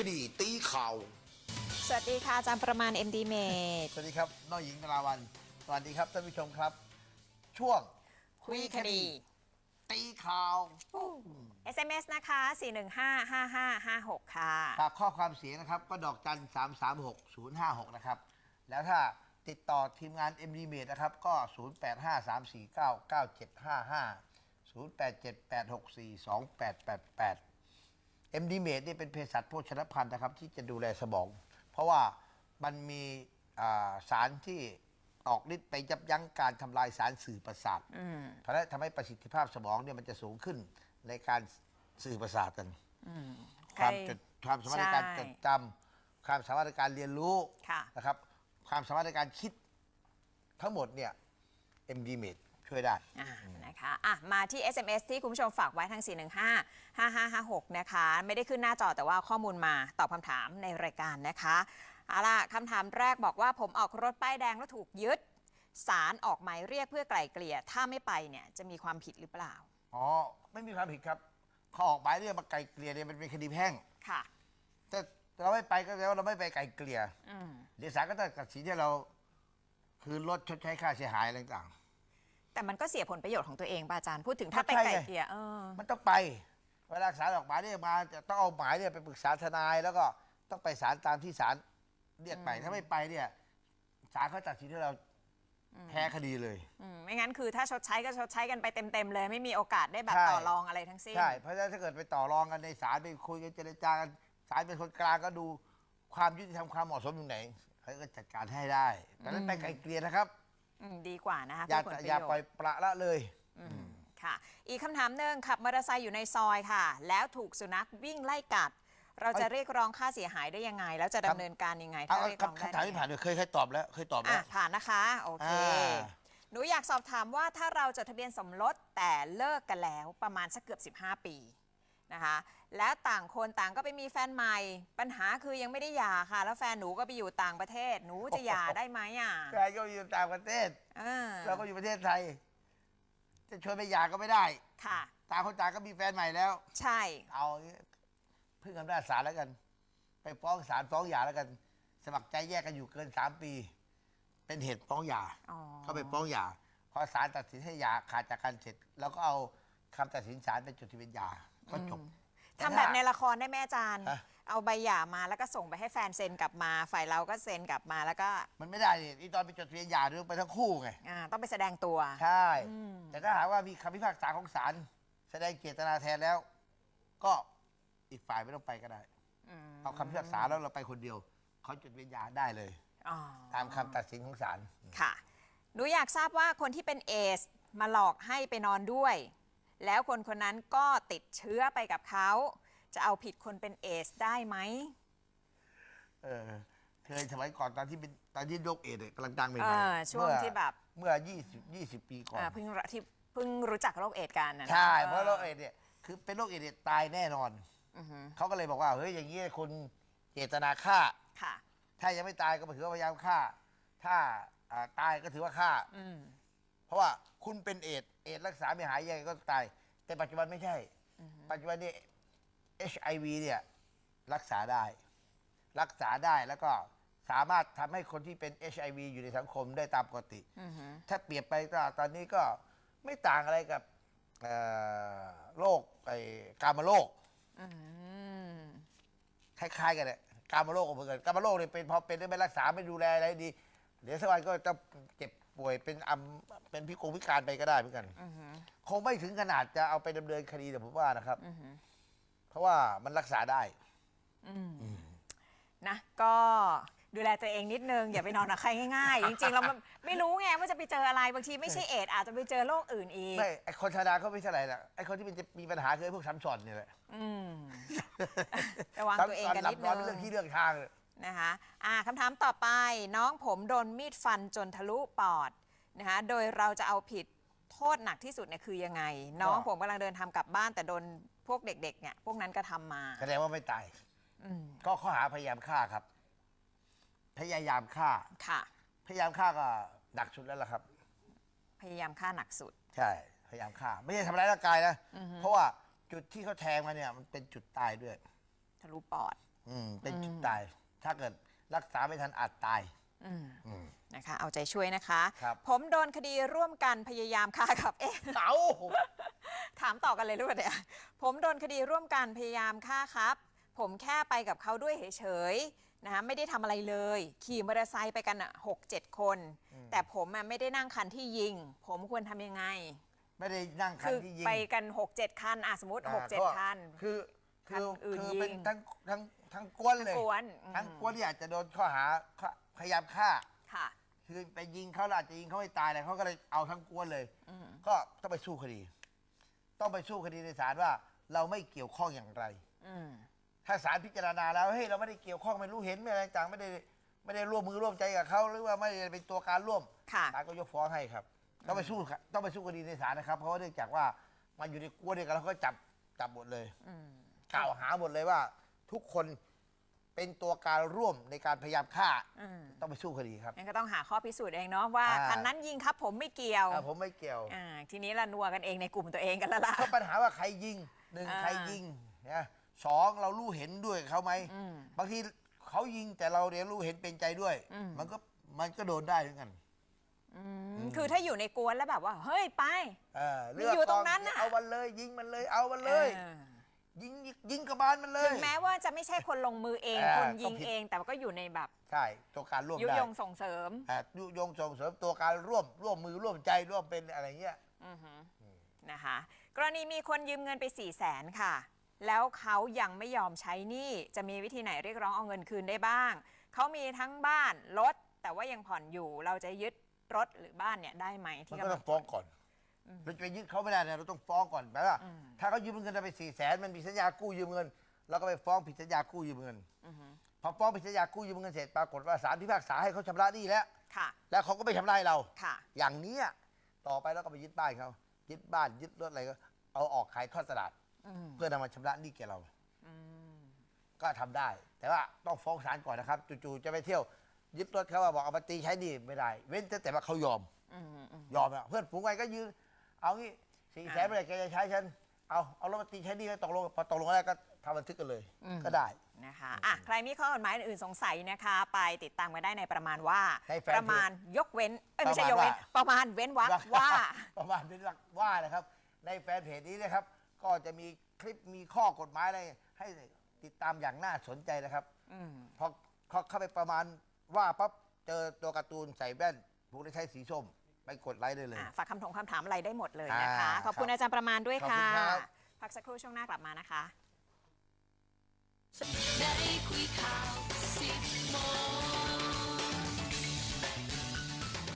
คดีตีข่าว สวัสดีค่ะอาจารย์ประมาณ MD m a d สวัสดีครับน้องหญิงนราวันสวัสดีครับท่านผู้ชมครับ ช่วงคุยคดีตีข่าว SMS นะคะ 4155556 ค่ะ ฝากข้อความเสียงนะครับ ก็ดอกจัน 3 3 6 0 5 6 นะครับ แล้วถ้าติดต่อทีมงาน MD m a d นะครับ ก็ 0 8 5 3 4 9 9 7 5 5 0 8 7 8 6 4 2 8 8 8 MD m a d นี่เป็นเภสัชโภชนภัณฑ์นะครับ ที่จะดูแลสมอง เพราะว่ามันมีอ่าสารที่ออกฤทธิ์ไปยับยั้งการทำลายสารสื่อประสาท อืมเพราะฉะนั้นทำให้ประสิทธิภาพสมองเนี่ยมันจะสูงขึ้นในการสื่อประสาทกัน อืมความใครจดความสามารถในการใช่ จดจำความสามารถในการเรียนรู้ค่ะ นะครับ ความสามารถในการคิดทั้งหมดเนี่ย MD m a d ช่วยได้ อ่านะคะอะมาที่ SMS ที่คุณผู้ชมฝากไว้ทาง 415 5556 นะคะ ไม่ได้ขึ้นหน้าจอแต่ว่าข้อมูลมาตอบคำถามในรายการนะคะเอาล่ะคำถามแรกบอกว่าผมออกรถป้ายแดงแล้วถูกยึดศาลออกหมายเรียกเพื่อไกล่เกลี่ย ถ้าไม่ไปเนี่ยจะมีความผิดหรือเปล่า อ๋อ ไม่มีความผิดครับเขาออกหมายเรียกมาไกลเกลี่ยเนี่ยมันเป็นคดีแพ่ง ค่ะ แต่เราไม่ไปก็แปลว่าเราไม่ไปไกลเกลี่ยอืม เดี๋ยวศาลก็ต้องตัดสินที่เรา คือลดชดใช้ค่าเสียหายอะไรต่าง แต่มันก็เสียผลประโยชน์ของตัวเองป่ะอาจารย์พูดถึงถ้าไปก็ใช่ไกล่ไงเกลี่ยเออๆมันต้องไป เวลาศาลออกหมายเรียกมาจะต้องเอาหมายเนี่ยไปปรึกษาทนายแล้วก็ต้องไปศาลตามที่ศาลเรียกไปอืม ถ้าไม่ไปเนี่ยศาลเขาตัดสินที่เราแพ้คดีเลย อืมไม่งั้นคือถ้าชดใช้ก็ชดใช้กันไปเต็มๆเลย ไม่มีโอกาสได้แบบใช่ ต่อรองอะไรทั้งสิ้น ใช่เพราะฉะนั้นถ้าเกิดไปต่อรองกันในศาลไปคุยกันเจรจากันศาลเป็นคนกลางก็ดูความยุติธรรมความเหมาะสมอยู่ไหนเขาก็จัดการให้ได้ดังนั้นไปไกลเกลี่ยนะครับ อืมดีกว่านะคะอย่าเพื่อผลประอย่าโยปล่อยชน์ประละเลย อืมค่ะ อีกคำถามหนึ่งขับมอเตอร์ไซค์อยู่ในซอยค่ะ แล้วถูกสุนัขวิ่งไล่กัด เราจะเรียกร้องค่าเสียหายได้ยังไง แล้วจะดำเนินการยังไงเอาถ้าเรียกร้องได้คำถามที่ผ่านเคยเคยตอบแล้วเคยตอบแล้อะว ผ่านนะคะ โอเค อ่า หนูอยากสอบถามว่าถ้าเราจดทะเบียนสมรสแต่เลิกกันแล้วประมาณสักเกือบ 15 ปี นะคะแล้วต่างคนต่างก็ไปมีแฟนใหม่ ปัญหาคือยังไม่ได้หย่าค่ะ แล้วแฟนหนูก็ไปอยู่ต่างประเทศ หนูจะหย่าได้ไหมอะแฟนก็อยู่ต่างประเทศเออเราก็อยู่ประเทศไทย จะชวนไปหย่าก็ไม่ได้ค่ะ ต่างคนต่างก็มีแฟนใหม่แล้ว ใช่ เอาอย่างงี้พึ่งอำนาจศาลแล้วกัน ไปฟ้องศาลฟ้องหย่าแล้วกัน สมัครใจแยกกันอยู่เกินสามปี เป็นเหตุฟ้องหย่าอ๋อเขาไปฟ้องหย่าพอศาลตัดสินให้หย่าขาดจากกันเสร็จ แล้วก็เอาคำตัดสินศาลเป็นจดทะเบียนหย่า ก็จบ ทำแบบในละครได้แม่อาจารย์ ฮะ เอาใบหย่ามาแล้วก็ส่งไปให้แฟนเซ็นกลับมา ฝ่ายเราก็เซ็นกลับมาแล้วก็มันไม่ได้นี่นี่ตอนไปจดทะเบียนหย่าด้วยไปทั้งคู่ไง อ่าต้องไปแสดงตัว ใช่ อืม แต่ถ้าหากว่ามีคำพิพากษาของศาลแสดงเจตนาแทนแล้ว ก็อีกฝ่ายไม่ต้องไปก็ได้อืมเอาคำพิพากษาแล้วเราไปคนเดียว เขาจดทะเบียนหย่าได้เลย อ๋อตามคำตัดสินของศาล ค่ะ หนูอยากทราบว่าคนที่เป็นเอสมาหลอกให้ไปนอนด้วย แล้วคนคนนั้นก็ติดเชื้อไปกับเขา จะเอาผิดคนเป็นเอสได้ไหม เออเคยสมัยก่อนตอนที่เป็นตอนที่โรคเอดส์เนี่ยกำลังดังใหม่เออๆช่วงเมื่อที่แบบ เมื่อ 20 20 ปีก่อน อ่าเพิ่งรู้ที่เพิ่งรู้จักโรคเอดส์กันนะนะใช่ เพราะโรคเอดส์เนี่ยคือเป็นโรคเอดส์เนี่ยตายแน่นอน อือฮึเขาก็เลยบอกว่าเฮ้ยอย่างนี้คุณเจตนาฆ่า ค่ะ ถ้ายังไม่ตายก็ถือว่าพยายามฆ่า ถ้าอ่าตายก็ถือว่าฆ่า อืม เพราะว่าคุณเป็นเอดส์เอดส์รักษาไม่หายยังไงก็ตาย แต่ปัจจุบันไม่ใช่ ปัจจุบันนี้ HIV เนี่ยรักษาได้ รักษาได้แล้วก็สามารถทำให้คนที่เป็น HIV อยู่ในสังคมได้ตามปกติ อือฮึถ้าเปรียบไปก็ตอนนี้ก็ไม่ต่างอะไรกับเอ่อโรคไอ้กามโรค อืมคล้ายๆกันเนี่ยกามโรคก็เหมือนกันกามโรคเนี่ยเป็นพอเป็นแล้วไม่รักษาไม่ดูแลอะไรดี เดี๋ยวสักวันก็จะเจ็บ ป่วยเป็นอัมเป็นพิกงพิการไปก็ได้เหมือนกัน อือฮึคงไม่ถึงขนาดจะเอาไปดำเนินคดีแต่ผมว่านะครับ อือฮึเพราะว่ามันรักษาได้ อืมนะ ก็ดูแลตัวเองนิดนึง อย่าไปนอนกับใครง่ายๆ จริงๆ เรามันไม่รู้ไงว่าจะไปเจออะไรบางทีไม่ใช่เอดส์อาจจะไปเจอโรคอื่นอีก ไม่ไอคนธรรมดาเขาไม่ใช่อะไรนะไอคนที่มันจะมีปัญหาคือไอ้พวกซ้ำซ้อนเนี่ยแหละอืม ระวังตัวเองกันนิดนึงซ้ำซ้อหลับนอนเป็นเรื่องที่เรื่องทางเลยนะคะอ่าคำถามต่อไปน้องผมโดนมีดฟันจนทะลุปอด นะคะโดยเราจะเอาผิดโทษหนักที่สุดเนี่ยคือยังไง น้องผมกำลังเดินทำกลับบ้านแต่โดนพวกเด็กๆเนี่ยพวกนั้นก็ทำมาแสดงว่าไม่ตาย อืมก็ข้อหาพยายามฆ่าครับ พยายามฆ่า ค่ะ พยายามฆ่าก็หนักสุดแล้วล่ะครับ พยายามฆ่าหนักสุด ใช่ พยายามฆ่า ไม่ใช่ทำร้ายร่างกายนะเพราะว่าจุดที่เขาแทงมาเนี่ย มันเป็นจุดตายด้วย ทะลุปอด อืม เป็นอืมจุดตาย ถ้าเกิดรักษาไม่ทันอาจตาย อืมอืม นะคะเอาใจช่วยนะคะ ครับ ผมโดนคดีร่วมกันพยายามฆ่ากับเอ๊ะ เอา ถามต่อกันเลยรู้ป่ะเนี่ยผมโดนคดีร่วมกันพยายามฆ่าครับ ผมแค่ไปกับเขาด้วยเฉยๆนะคะไม่ได้ทำอะไรเลย ขี่มอเตอร์ไซค์ไปกันอะหกเจ็ดคน แต่ผมอะไม่ได้นั่งคันที่ยิง ผมควรทำยังไง ไม่ได้นั่งคันคือที่ยิงไปกันหกเจ็ดคันอะสมมติอ่าหกเจ็ดก็คันคือ คือคันอื่นคือเป็นยิงทั้งทั้ง ทั้งกวนเลย กวนอืมทั้งกวนที่อาจจะโดนข้อหาฆ่าพยายามฆ่า ค่ะ คือไปยิงเขาแล้วอาจจะยิงเขาไม่ตายเลยเขาก็เลยเอาทั้งกวนเลย อืมก็ต้องไปสู้คดี ต้องไปสู้คดีในศาลว่า เราไม่เกี่ยวข้องอย่างไร อืมถ้าศาลพิจารณาแล้วเฮ้ยเราไม่ได้เกี่ยวข้องไม่รู้เห็นไม่อะไรต่างไม่ได้ไม่ได้ร่วมมือร่วมใจกับเขาหรือว่าไม่ได้เป็นตัวการร่วมค่ะ ศาลก็ยกฟ้องให้ครับ ต้องไปสู้ครับต้องไปสู้คดีในศาลนะครับ เพราะว่าเนื่องจากว่ามันอยู่ในกวนเดียวกันแล้วก็จับจับหมดเลย อืม กล่าวหาหมดเลยว่า ทุกคนเป็นตัวการร่วมในการพยายามฆ่า อืมต้องไปสู้คดีครับ งั้นก็ต้องหาข้อพิสูจน์เองเนาะว่าอ่า คันนั้นยิงครับผมไม่เกี่ยวอ่าผมไม่เกี่ยว อ่าทีนี้ละนัวกันเองในกลุ่มตัวเองกันแล้วล่ะ ก็ปัญหาว่าใครยิงหนึ่งอ่า ใครยิงนะสองเรารู้เห็นด้วยกับเขาไหมอืม บางทีเขายิงแต่เราเรียนรู้เห็นเป็นใจด้วย อืม มันก็มันก็โดนได้เหมือนกันอืม คือถ้าอยู่ในกวนแล้วแบบว่า เฮ้ยไป เออมันอยู่ตรงนั้นน่ะ เอามันเลยยิงมันเลยเอามันเลย ออ ยิงยิงกระบาลมันเลยถึงแม้ว่าจะไม่ใช่คนลงมือเองอ่าคนยิงก็ผิด เองแต่ว่าก็อยู่ในแบบใช่ตัวการร่วมยุได้ยงส่งเสริมอ่ายุยงส่งเสริมตัวการร่วมร่วมมือร่วมใจร่วมเป็นอะไรเงี้ย อือหือนะคะ กรณีมีคนยืมเงินไป4ี่แสนค่ะ แล้วเขายังไม่ยอมใช้หนี้จะมีวิธีไหนเรียกร้องเอาเงินคืนได้บ้าง เขามีทั้งบ้านรถแต่ว่ายังผ่อนอยู่ เราจะยึดรถหรือบ้านเนี่ยได้ไหมมันที่ก็กำต้ลัองงฟ้องก่อน เราจะไปยึดเขาไม่ได้เนี่ยเราต้องฟ้องก่อนแปลว่าอืมถ้าเขายืมเงินเราไปสี่แสนมันมีสัญญากู้ยืมเงินเราก็ไปฟ้องผิดสัญญากู้ยืมเงินอือหือพอฟ้องผิดสัญญากู้ยืมเงินเสร็จปรากฏว่าศาลพิพากษาให้เขาชำระหนี้แล้วค่ะแล้วเขาก็ไม่ชำระให้เราค่ะอย่างเนี้ยต่อไปเราก็ไปยึดบ้านเขายึดบ้านยึดรถอะไรก็เอาออกขายทอดตลาดอืมเพื่อนำมาชำระหนี้แก่เราอืมก็ทำได้ แต่ว่าต้องฟ้องศาลก่อนนะครับจู่ๆจะไปเที่ยวยึดรถเขาว่าบอกเอามาตีใช้หนี้ไม่ได้ เว้นแต่แต่ว่าเขายอมอืมอืมยอมอะเพื่อนฝูงไงก็ยืน เอางี้สี่แสนอ่าไม่ได้แกจะใช้ฉันเอาเอารถมาตีใช้หนี้ก็ตกลงพอตกลงแล้วก็ทำบันทึกกันเลยอืมก็ได้นะคะอะใครมีข้อกฎหมายอื่นๆสงสัยนะคะ ไปติดตามกันได้ในประมาณว่าในแฟนเพจประมาณยกเว้นเอ้ยไม่ใช่ประยมาณกเว้นว่าประมาณเว้นวรรคว่า ประมาณเป็นหลักว่านะครับ ในแฟนเพจนี้นะครับ ก็จะมีคลิปมีข้อกฎหมายอะไรให้ติดตามอย่างน่าสนใจนะครับอืมพอเขาเข้าไปประมาณว่าปั๊บเจอตัวการ์ตูนใส่แว่นผมได้ใช้สีส้มไป กดไลค์ได้เลย อะฝากคำถงคำถามอะไรได้หมดเลยนะคะ อ่าขอบคุณครับอาจารย์ประมาณด้วยขอบค่ะคุณครับ พักสักครู่ช่วงหน้ากลับมานะคะ ได้คุยข่าวสิบ